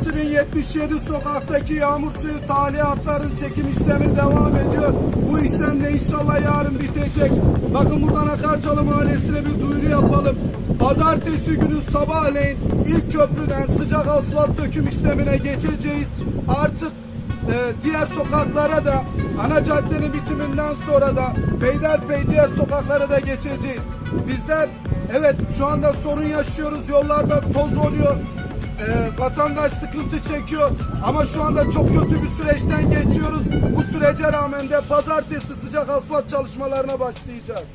2077 sokaktaki yağmur suyu talihatların çekim işlemi devam ediyor. Bu işlem de inşallah yarın bitecek. Bakın buradan Akarcalı Mahallesi'ne bir duyuru yapalım. Pazartesi günü sabahleyin ilk köprüden sıcak asfalt döküm işlemine geçeceğiz. Artık ee, diğer sokaklara da ana caddenin bitiminden sonra da Beylerbeyi diğer sokaklara da geçeceğiz. Bizler evet şu anda sorun yaşıyoruz. Yollarda toz oluyor. Ee, vatandaş sıkıntı çekiyor. Ama şu anda çok kötü bir süreçten geçiyoruz. Bu sürece rağmen de pazartesi sıcak asfalt çalışmalarına başlayacağız.